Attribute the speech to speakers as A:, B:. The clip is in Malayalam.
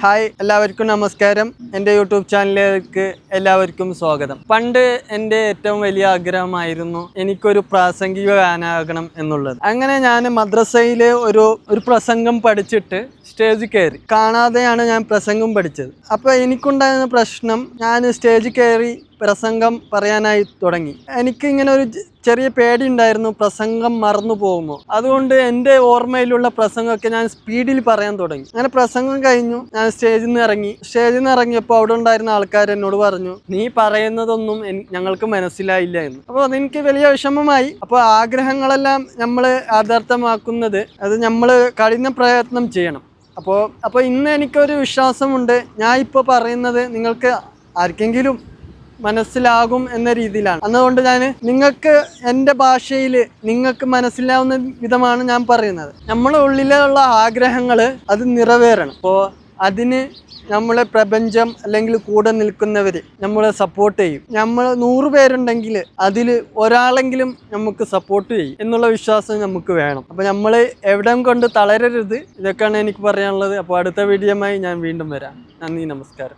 A: ഹായ് എല്ലാവർക്കും നമസ്കാരം. എന്റെ യൂട്യൂബ് ചാനലിലേക്ക് എല്ലാവർക്കും സ്വാഗതം. പണ്ട് എന്റെ ഏറ്റവും വലിയ ആഗ്രഹമായിരുന്നു എനിക്കൊരു പ്രാസംഗിക ഗാനാകണം എന്നുള്ളത്. അങ്ങനെ ഞാൻ മദ്രസയിൽ ഒരു ഒരു പ്രസംഗം പഠിച്ചിട്ട് സ്റ്റേജിൽ കയറി. കാണാതെയാണ് ഞാൻ പ്രസംഗം പഠിച്ചത്. അപ്പോൾ എനിക്കുണ്ടായിരുന്ന പ്രശ്നം ഞാൻ സ്റ്റേജിൽ കയറി പ്രസംഗം പറയാനായി തുടങ്ങി. എനിക്ക് ഇങ്ങനെ ഒരു ചെറിയ പേടി ഉണ്ടായിരുന്നു പ്രസംഗം മറന്നു പോകുമോ. അതുകൊണ്ട് എന്റെ ഓർമ്മയിലുള്ള പ്രസംഗമൊക്കെ ഞാൻ സ്പീഡിൽ പറയാൻ തുടങ്ങി. അങ്ങനെ പ്രസംഗം കഴിഞ്ഞു. ഞാൻ സ്റ്റേജിൽ നിന്ന് ഇറങ്ങി. സ്റ്റേജിൽ നിന്ന് ഇറങ്ങിയപ്പോൾ അവിടെ ഉണ്ടായിരുന്ന ആൾക്കാർ എന്നോട് പറഞ്ഞു നീ പറയുന്നതൊന്നും ഞങ്ങൾക്ക് മനസ്സിലായില്ല എന്ന്. അപ്പോൾ എനിക്ക് വലിയ വിഷമമായി. അപ്പോൾ ആഗ്രഹങ്ങളെല്ലാം നമ്മൾ യാഥാർത്ഥ്യമാക്കുന്നത് അത് നമ്മൾ കഠിന പ്രയത്നം ചെയ്യണം. അപ്പോൾ അപ്പോൾ ഇന്ന് എനിക്കൊരു വിശ്വാസമുണ്ട്. ഞാൻ ഇപ്പോൾ പറയുന്നത് നിങ്ങൾക്ക് ആർക്കെങ്കിലും മനസ്സിലാകും എന്ന രീതിയിലാണ്. അതുകൊണ്ട് ഞാൻ നിങ്ങൾക്ക് എന്റെ ഭാഷയിൽ നിങ്ങൾക്ക് മനസ്സിലാവുന്ന വിധമാണ് ഞാൻ പറയുന്നത്. നമ്മളെ ഉള്ളിലുള്ള ആഗ്രഹങ്ങൾ അത് നിറവേറണം. അപ്പോൾ അതിന് നമ്മളെ പ്രപഞ്ചം അല്ലെങ്കിൽ കൂടെ നിൽക്കുന്നവർ നമ്മളെ സപ്പോർട്ട് ചെയ്യും. നമ്മൾ നൂറ് പേരുണ്ടെങ്കിൽ അതിൽ ഒരാളെങ്കിലും നമുക്ക് സപ്പോർട്ട് ചെയ്യും എന്നുള്ള വിശ്വാസം നമുക്ക് വേണം. അപ്പോൾ നമ്മൾ എവിടം കൊണ്ട് തളരരുത് ഇതൊക്കെയാണ് എനിക്ക് പറയാനുള്ളത്. അപ്പോൾ അടുത്ത വീഡിയോമായി ഞാൻ വീണ്ടും വരാം. നന്ദി നമസ്കാരം.